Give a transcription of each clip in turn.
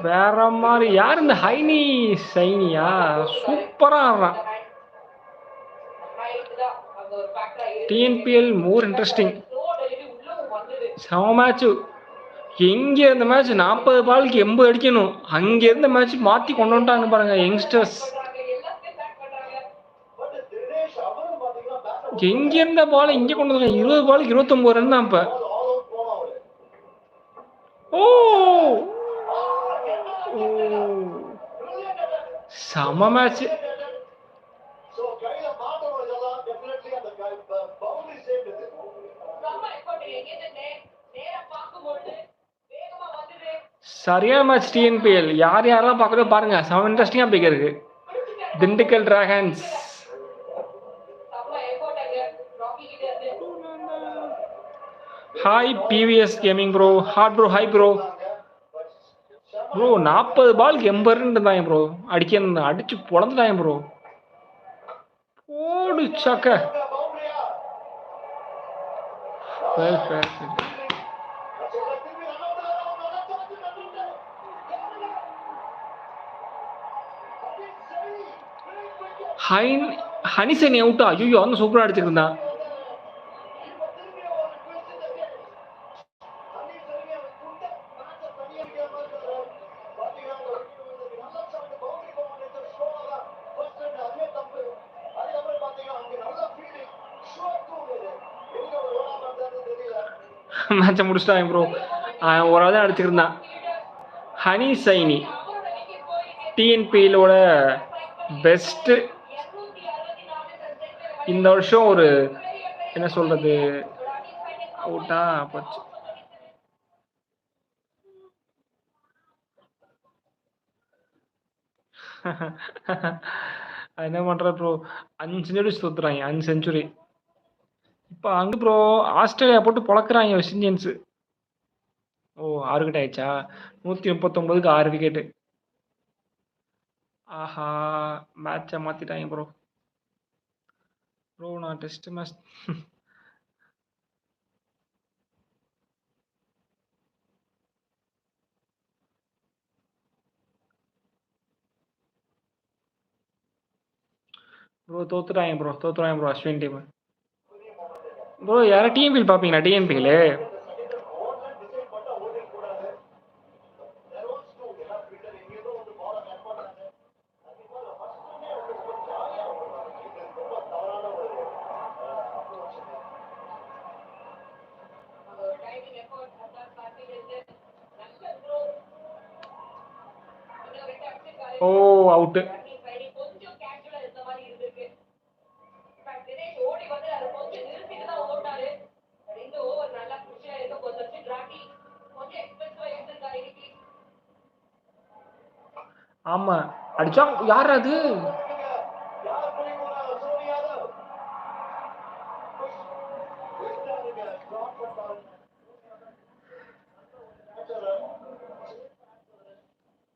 வேற மாதிரி. யார் இந்த ஹைனி சைனியா? சூப்பரா ஆடுறான். டிஎன்பிஎல் மோர் இன்ட்ரெஸ்டிங் செம மேட்ச்சு எங்கே இருந்த மேட்ச் நாற்பது பாலுக்கு எண்பது அடிக்கணும். அங்கே இருந்த மேட்ச் மாற்றி கொண்டு வந்துட்டாங்க பாருங்க யங்ஸ்டர்ஸ் எங்க இருந்த பால் இங்க கொண்டு வந்தாங்க இருபது பாலுக்கு இருபத்தொன்பது ரன் தான் இப்ப. ஓ. செம மேட்ச் சரியான மேட்ச் டிஎன்பிஎல் யார் யாரெல்லாம் பார்க்கறதோ பாருங்க செம இன்ட்ரெஸ்டிங்கா போய்க்கு இருக்கு Dindigul Dragons hi PVS gaming bro hot bro hi bro bro நாற்பது பாலுக்கு எண்பது ரன் இருந்தாங்க ப்ரோ அடிக்க அடிச்சு பொழந்துட்டாங்க ப்ரோ போடு சக்க. ஹைன் ஹனிசன் அவுட்டா ஐயோ அவன் சூப்பராக அடிச்சிருந்தான் மேட்சை முடிச்சிட்டாங்க ப்ரோ ஒரு தான் அடிச்சிருந்தான் ஹனி சைனி டிஎன்பியிலோட பெஸ்ட்டு இந்த வருஷம் ஒரு என்ன சொல்றது அவுட்டா போச்சு. என்ன பண்ற ப்ரோ அஞ்சு செஞ்சுரி சுத்துறாங்க அஞ்சு செஞ்சுரி இப்போ அங்க ப்ரோ ஆஸ்திரேலியா போட்டு பொழக்கிறாங்க வெஸ்ட் இண்டியன்ஸ் ஓ ஆறு விக்கெட் ஆயிடுச்சா? நூற்றி முப்பத்தொன்பதுக்கு ஆறு விக்கெட்டு ஆஹா மேட்சை மாற்றிட்டாங்க ப்ரோ ப்ரோ நான் டெஸ்ட் மேட்ச் ப்ரோ தோத்துட்டாங்க ப்ரோ தோத்துறாங்க ப்ரோ அஸ்வின் டீம் ப்ரோ யாரும் டிஎம்பியில் பார்ப்பீங்களா டிஎம்பியில் ஓ அவுட்டு யார் அது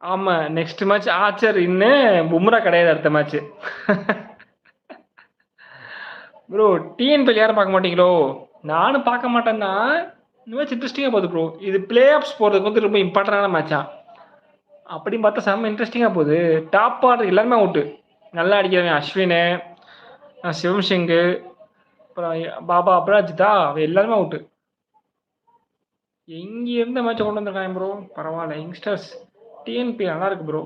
ஆமா நெக்ஸ்ட் மேட்ச் ஆச்சர் இன்னும் பும்ரா கிடையாது அடுத்த மேட்ச் ப்ரோ டிஎன்பிஎல் யாரும் பார்க்க மாட்டீங்களோ? நானும் பார்க்க மாட்டேன்னா இந்த மேட்ச் இன்ட்ரெஸ்டிங்காக போகுது ப்ரோ இது பிளே ஆஃப்ஸ் போகிறதுக்கு வந்து ரொம்ப இம்பார்ட்டண்டான மேட்சா அப்படின்னு பார்த்தா செம்ம இன்ட்ரெஸ்டிங்காக போகுது. டாப் ஆர்டர் எல்லாருமே அவுட்டு நல்லா அடிக்கிறவன் அஸ்வின் சிவம் சிங்கு அப்புறம் பாபா அபராஜிதா அவ எல்லாருமே அவுட்டு எங்கேருந்து மேட்ச் கொண்டு வந்திருக்காங்க ப்ரோ பரவாயில்ல. யங்ஸ்டர்ஸ் டிஎன்பி நல்லா இருக்கு ப்ரோ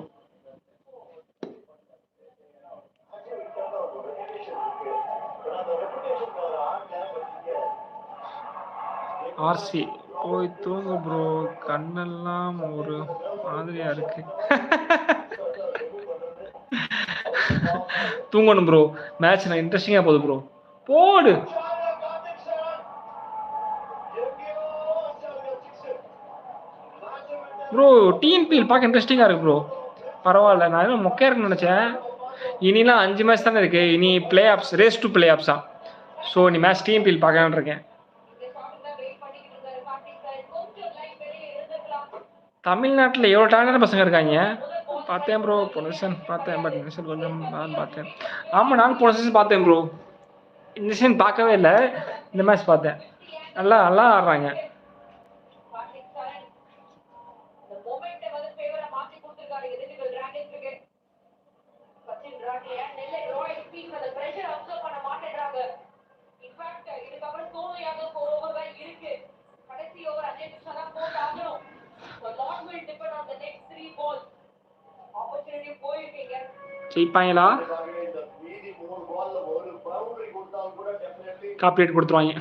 ஆர்சி போய் தூங்கு ப்ரோ கண்ணெல்லாம் ஒரு மாதிரியா இருக்கு. தூங்கணும் ப்ரோ மேட்ச் நான் இன்ட்ரெஸ்டிங்கா போகுது ப்ரோ போடு. ப்ரோ டிஎன்பிஎல் பார்க்க இன்ட்ரெஸ்டிங்கா இருக்கு ப்ரோ பரவாயில்ல நான் இன்னும் மொக்கையா இருக்குன்னு நினைச்சேன்? இனிலாம் அஞ்சு மேட்ச் தானே இருக்கு. இனி playoffs race to play ஆப்ஸா ஸோ நீ மேட்ச் டிஎன்பிஎல் பார்க்கலான்னு இருக்கேன். தமிழ்நாட்டில் எவ்வளோ டேலண்டான பசங்க இருக்காங்க? பார்த்தேன் ப்ரோ பொனசன் பார்த்தேன் பட் இந்த சீசன் கொஞ்சம் நான் பார்த்தேன். ஆமாம் நானும் போன சீசன் பார்த்தேன் ப்ரோ இந்த சீசன் பார்க்கவே இல்லை. இந்த மேட்ச் பார்த்தேன். நல்லா நல்லா ஆடுறாங்க ஜெயிப்பாங்களா இந்த மீதி மூணு பால்ல ஒரு பவுண்டரி கொடுத்தாலும் கூட ஜெயிப்பாங்களா? காப்பிரைட் கொடுத்துருவாங்க.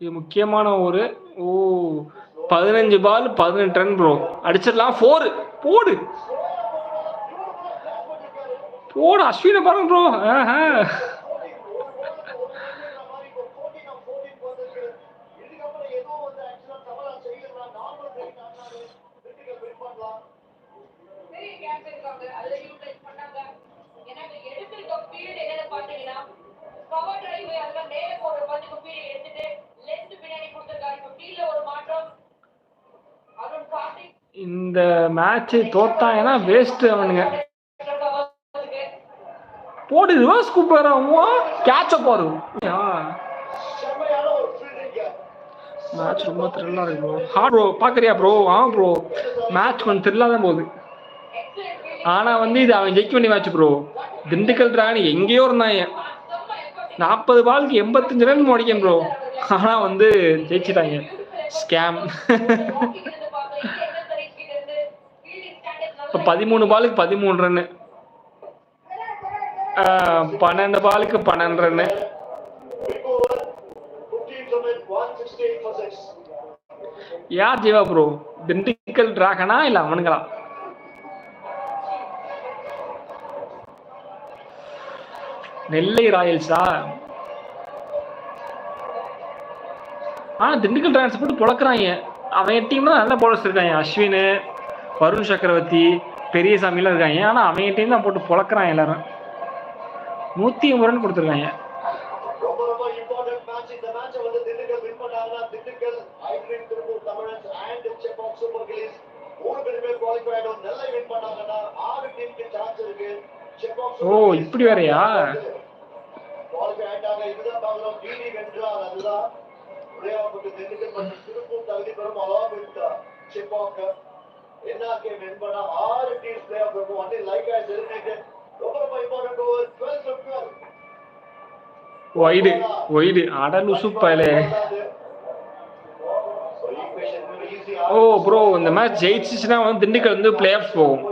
இது முக்கியமான ஒரு ஓ பதினஞ்சு பால் பதினெட்டு ரன் ப்ரோ அடிச்சிடலாம். ஃபோரு போடு. போடு அஸ்வினை பாருங்க ப்ரோ ஆஹா. இந்த மேட்ச் தோத்தாங்கன்னா வேஸ்ட் அவனுங்க. போடு ரிவர்ஸ் கூப்பிடுற கேட்ச பாரு. மேட்ச் ரொம்ப த்ரில்லாக இருக்கு. ப்ரோ ஹார்ட் ப்ரோ பார்க்குறியா ப்ரோ ஆ ப்ரோ மேட்ச் கொஞ்சம் த்ரில்லாக தான் போகுது. ஆனா வந்து இது அவன் ஜெயிக்க வேண்டிய மேட்ச் ப்ரோ திண்டுக்கல் டிராகன் எங்கேயோ இருந்தாங்க நாற்பது பாலுக்கு எண்பத்தஞ்சு ரன் முடிக்கேன் ப்ரோ ஆனால் வந்து ஜெயிச்சிட்டாங்க. ஸ்கேம் இப்போ பதிமூணு பாலுக்கு பதிமூணு ரன்னு பன்னெண்டு பாலுக்கு பன்னெண்டு ரன்னு யார் ஜீவா ப்ரோ திண்டுக்கல் டிராகனா இல்ல அவனுங்களா? நெல்லை ராயல்ஸா? ஆனா திண்டுக்கல் டிராகன்ஸ் போட்டு பொழக்கிறாங்க. அவன் டீம்ல நல்ல போலர்ஸ் இருக்காங்க. அஸ்வின் வருண் சக்கரவர்த்தி பெரியசாமிலாம் இருக்காங்க. ஆனா அவங்க டீம் தான் போட்டு பொழக்கிறாங்க எல்லாரும். நூத்தி ஐம்பது ரன் கொடுத்துருக்காங்க. ஓ, இப்படி வேறயா? குவாலிஃபை ஆயிட்டாங்க. என்ஆர்கே பண்ணா ஆறு டீம்ஸ் பிளே ஆஃப் இருக்கும் ஒன்லி லைக் ஆஸ் எலிமினேட்டட் ரொம்ப ரொம்ப important over 12 to 12 wide wide அட லுசு பயலே ஓ ப்ரோ இந்த மேட்ச் ஜெயிச்சிச்சுன்னா வந்து திண்டுக்கல் வந்து பிளே ஆஃப் போகும்.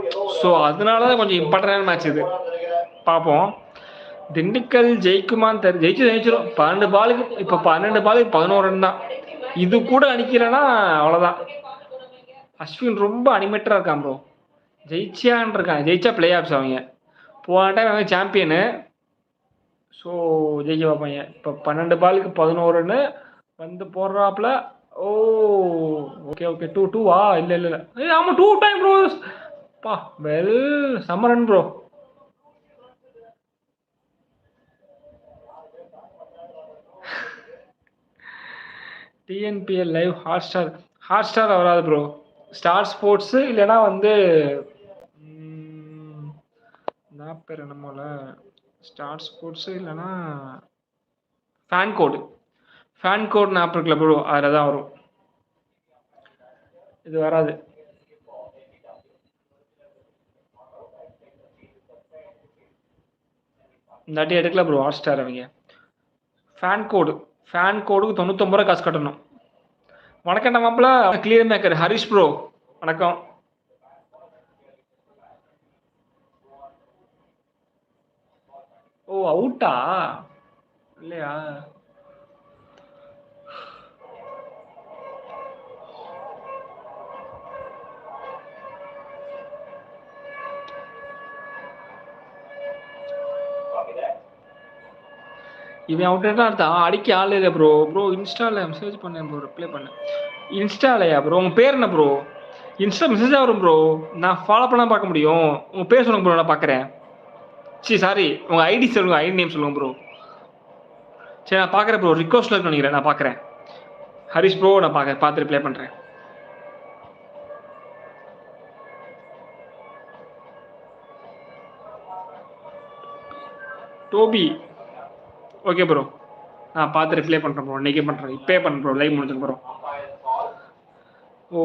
ஸோ அதனால தான் கொஞ்சம் இம்பார்ட்டண்டான மேட்ச் இது. பார்ப்போம் திண்டுக்கல் ஜெயிக்குமான்னு தெரி ஜெயிச்சு ஜெயிச்சிடும் பன்னெண்டு பாலுக்கு இப்போ பன்னெண்டு பாலுக்கு பதினோரு ரன் தான். இது கூட அடிக்கலைன்னா அவ்வளோதான் அஸ்வின் ரொம்ப அனிமேட்டராக இருக்கான் ப்ரோ ஜெயிச்சியான் இருக்கான் ஜெயிச்சா பிளே ஆஃப்ஸ் அவங்க. போன டைம் அவங்க சாம்பியனு ஸோ ஜெயிக்க பார்ப்பாங்க இப்போ பன்னெண்டு பாலுக்கு பதினோருன்னு வந்து போடுறாப்புல ஓ ஓகே ஓகே டூ டூவா இல்லை இல்லை இல்லை. ஏய் ஆமாம் டூ டைம் ப்ரோ பா well சம்மரன் bro TNPL live Hotstar Hotstar வராது ப்ரோ ஸ்டார் ஸ்போர்ட்ஸு இல்லைன்னா வந்து நான் பேர் என்னமோல ஸ்டார் ஸ்போர்ட்ஸ் இல்லைன்னா FanCode. FanCode app இருக்குல்ல ப்ரோ அதில் தான் வரும். இது வராது. இந்தாட்டி எடுக்கல ப்ரோ ஹாட் ஸ்டார் அவங்க. FanCode. ஃபேன் கோடுக்கு தொண்ணூத்தொம்பது ரூபா காசு கட்டணும். வணக்கம் மாப்பிள கிளியர் மேக்கர் ஹரிஷ் ப்ரோ வணக்கம். ஓ அவுட்டா இல்லையா? இவன் அவுட்டா இருந்தான் அடிக்க ஆள் இல்லை ப்ரோ ப்ரோ இன்ஸ்டால மெசேஜ் பண்ணேன் ப்ரோ ரிப்ளை பண்ணேன் இன்ஸ்டாலையா ப்ரோ உங்க பேர் என்ன ப்ரோ இன்ஸ்டா மெசேஜ் வரும் ப்ரோ நான் ஃபாலோ பண்ணா பார்க்க முடியும். உங்க பேர் சொல்லுங்க ப்ரோ நான் பார்க்குறேன். சரி சாரி உங்க ஐடி சொல்லுங்க ஐடி நேம் சொல்லுங்க ப்ரோ சரி நான் பார்க்குறேன் ப்ரோ ரிக்வஸ்ட்ல இருக்கு நினைக்கிறேன் நான் பார்க்குறேன். ஹரிஷ் ப்ரோ நான் பார்க்குறேன் பார்த்து ரிப்ளை பண்ணுறேன் டோபி. ஓகே ப்ரோ நான் பார்த்து ரிப்ளை பண்ணுறேன் ப்ரோ இன்றைக்கே பண்ணுறேன் இப்பே பண்ணுறேன் ப்ரோ லைவ் முடிஞ்சதுக்கு ப்ரோ ஓ.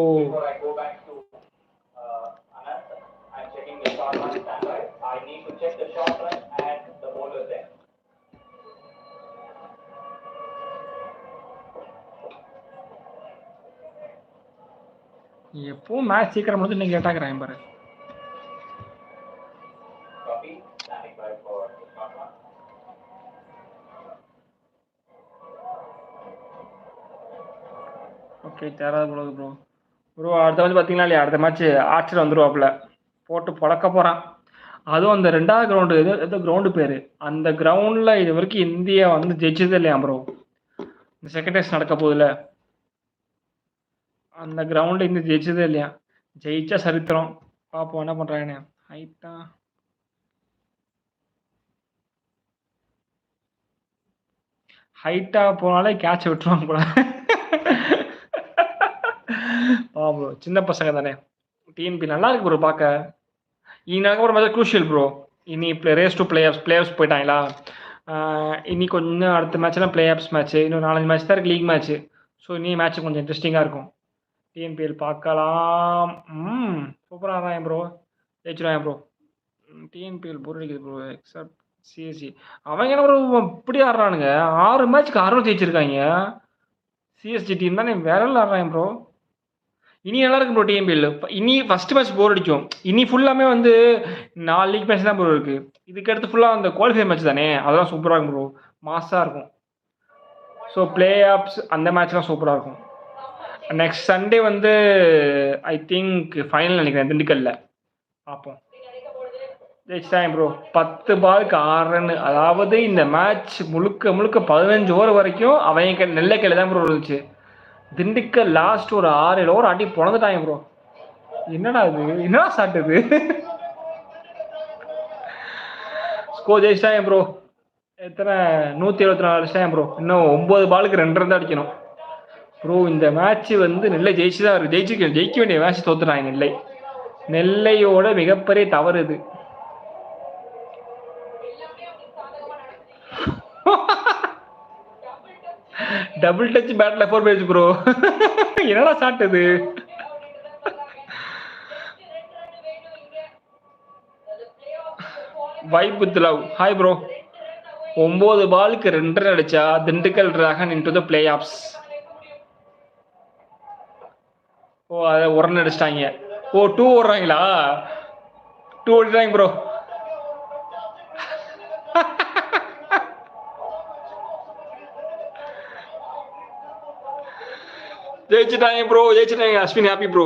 short run standard. I need to check the short run and the bowler's end. எப்போ மேட்ச் சீக்கிரம் முடிஞ்சு நீங்க கேட்டாக்குறேன் பாரு. ஓகே தேராத ப்ரோ ப்ரோ ப்ரோ அடுத்த வந்து பாத்தீங்கன்னா இல்லையா? அடுத்த மேட்ச் ஆர்ச்சர் வந்துருவாப்ல போட்டு பழக்க போகிறான் அதுவும் அந்த ரெண்டாவது கிரவுண்டு எது எதோ கிரவுண்டு பேர். அந்த கிரவுண்டில் இது வரைக்கும் இந்தியா வந்து ஜெயிச்சதே இல்லையா ப்ரோ இந்த செகண்ட் டெஸ்ட் நடக்க போகுதுல அந்த கிரவுண்டு இன்னும் ஜெயிச்சதே இல்லையா? ஜெயிச்சா சரித்திரம். பார்ப்போம் என்ன பண்ணுறாங்க ஹைட்டா ஹைட்டாக போனாலே கேட்ச் விட்டுருவாங்க போல. ஆ ப்ரோ சின்ன பசங்க தானே. டிஎன்பி நல்லா இருக்கு ப்ரோ பார்க்க இனி நடக்க மாதிரி குரூஷியல் க்ரூஷியல் ப்ரோ இனி ரேஸ் டு பிளே பிளேயர்ஸ் போயிட்டாங்களா? இனி கொஞ்சம் அடுத்த மேட்ச்லாம் பிளே ஆஃப்ஸ் மேட்ச் இன்னும் நாலஞ்சு மேட்ச் தான் இருக்கு லீக் மேட்ச் ஸோ இனி மேட்ச் கொஞ்சம் இன்ட்ரெஸ்டிங்காக இருக்கும். டிஎன்பிஎல் பார்க்கலாம். ம் சூப்பராக தான் ப்ரோ ஜெயிச்சிருவாங்க ப்ரோ டிஎன்பிஎல் போர் அடிக்குது ப்ரோ எக்ஸப்ட் சிஎஸ்சி அவங்க என்ன ப்ரோ இப்படி ஆடுறானுங்க? ஆறு மேட்ச்க்கு ஆறு ஜெயிச்சிருக்காங்க. சிஎஸ்சி டீம் தானே வேற level ஆடுறாங்க ப்ரோ இனி நல்லா இருக்கும் ப்ரோ டிஎம்பிஎல் இனி ஃபர்ஸ்ட் மேட்ச் போர் அடிக்கும் இனி ஃபுல்லாமே வந்து நாலு லீக் மேட்ச் தான் ப்ரோ இருக்கு. இதுக்கு அடுத்து ஃபுல்லாக அந்த குவாலிஃபை மேட்ச் தானே? அதெல்லாம் சூப்பராக இருக்கும் ப்ரோ மாஸாக இருக்கும். ஸோ பிளே ஆப்ஸ் அந்த மேட்ச்லாம் சூப்பராக இருக்கும். நெக்ஸ்ட் சண்டே வந்து ஐ திங்க் ஃபைனல் நினைக்கிறேன். திண்டுக்கல்ல. பார்ப்போம். ஜெயிச்சிட்டாங்க ப்ரோ பத்து பாலுக்கு ஆறு ரன் அதாவது இந்த மேட்ச் முழுக்க முழுக்க பதினஞ்சு ஓவர் வரைக்கும் அவங்க நெல்லை கையில் தான் ப்ரோ இருந்துச்சு. திண்டுக்கல் லாஸ்ட் ஒரு ஆறு ஏழு ஓவர் அடி பிறந்துட்டாங்க ப்ரோ என்னடா இது? என்னடா ஷாட் இது? ஸ்கோர் ஜெயிச்சிட்டாங்க ப்ரோ எத்தனை? நூற்றி எழுபத்தி நாலு அடிச்சிட்டாங்க ப்ரோ இன்னும் ஒம்பது பாலுக்கு ரெண்டு தான் அடிக்கணும். ப்ரோ இந்த மேட்ச் வந்து நெல்லை ஜெயிச்சு தான் இருக்கு. ஜெயிச்சு ஜெயிக்க வேண்டிய மேட்ச் தோத்துட்டாங்க நெல்லை. நெல்லையோட மிகப்பெரிய தவறு இது. டபுள் டச் பேட்ல ஃபோர் பேஜ் ப்ரோ என்னடா ஷாட் இது? Vibe with love hi bro ஒன்பது பாலுக்கு ரெண்டு ரன் அடிச்சா Dindigul Dragon into the playoffs ஓ அதை ஒரு ரன் அடிச்சிட்டாங்க. ஓ டூ ஓடுறாங்களா? டூ ஓடிட்டாங்க ப்ரோ ஜெயிச்சிட்டாங்க ப்ரோ ஜெயிச்சிட்டாங்க அஸ்வின் ஹாப்பி ப்ரோ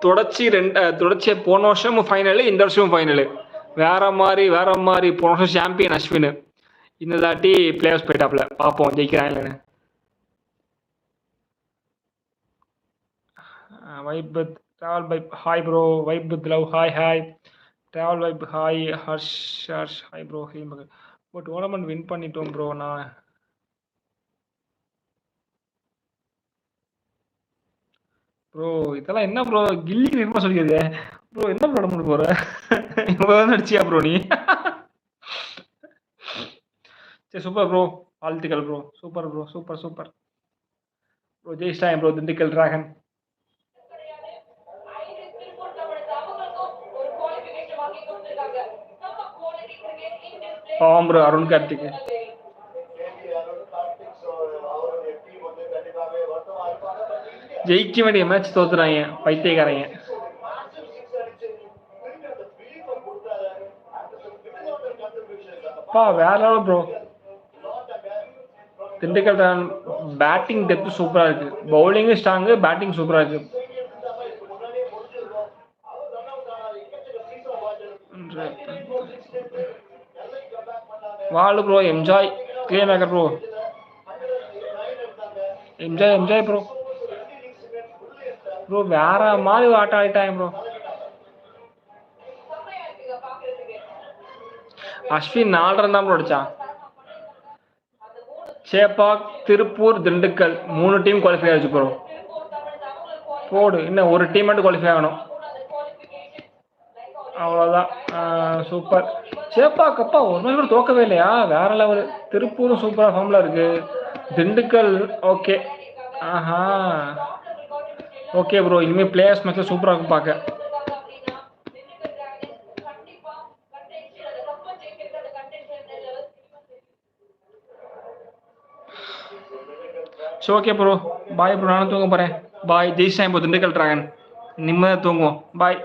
தொடர்ச்சி ரெண்டு தொடர்ச்சி போன வருஷமும் ஃபைனலு இந்த வருஷமும் ஃபைனலு வேற மாதிரி வேற மாதிரி போன வருஷம் சாம்பியன் அஸ்வின். இந்த தாட்டி பிளேயர்ஸ் போயிட்டாப்ல பார்ப்போம் ஜெயிக்கிறாங்கன்னு vibe with travel vibe hi bro vibe with love hi hi travel vibe hi Harsh Harsh hi bro hey மகன் பட் டோர்னமெண்ட் வின் பண்ணிட்டோம் ப்ரோ நான் ப்ரோ இதெல்லாம் என்ன ப்ரோ கில்லி நிர்மா சொல்லிக்கிறது ப்ரோ என்ன ப்ரோ பண்ண போற? இவ்வளோ நடிச்சியா ப்ரோ நீ? சரி சூப்பர் ப்ரோ வாழ்த்துக்கள் bro super bro super super bro ஜெயிச்சிட்டாங்க ப்ரோ திண்டுக்கல் டிராகன் பாவம் ப்ரோ அருண் கார்த்திக் கேபிஆரோட டாக்டிக்ஸ் அவருடைய டீம் வந்து கண்டிப்பாகவே வருத்தமா இருப்பாங்க பட் இந்தியா ஜெயிக்க வேண்டிய மேட்ச் தோத்துறாங்க பைத்தியக்காரங்க. பா வேற level bro Dindigul run batting depth சூப்பராக இருக்கு. பவுலிங்கும் ஸ்ட்ராங்கு பேட்டிங் சூப்பராக இருக்கு. வாழு bro enjoy clay maker bro enjoy enjoy bro bro வேற மாதிரி ஆட்டம் ஆடிட்டாங்க ப்ரோ அஸ்வின் நாலு ரன் தான் ப்ரோ அடிச்சான். சேப்பாக் திருப்பூர் திண்டுக்கல் மூணு டீம் குவாலிஃபை ஆச்சு ப்ரோ போடு இன்னும் ஒரு டீம் மட்டும் குவாலிஃபை ஆகணும். அவ்வளோதான் சூப்பர் சேப்பாக் அப்பா ஒரு நாள் கூட தோக்கவே இல்லையா? வேற லெவல் திருப்பூரும் சூப்பராக ஃபார்மில் இருக்கு. திண்டுக்கல் ஓகே ஆஹா. ஓகே ப்ரோ இனிமேல் பிளேயர்ஸ் மேட்ச்சில் சூப்பராக இருக்கும் பார்க்க சரி ஓகே ப்ரோ பாய் ப்ரோ நானும் தூங்க போகிறேன் பாய் ஜெயிச்சிட்டேன் இப்போ திண்டுக்கல் டிராகன் நிம்மதியாக தூங்குவோம். பாய்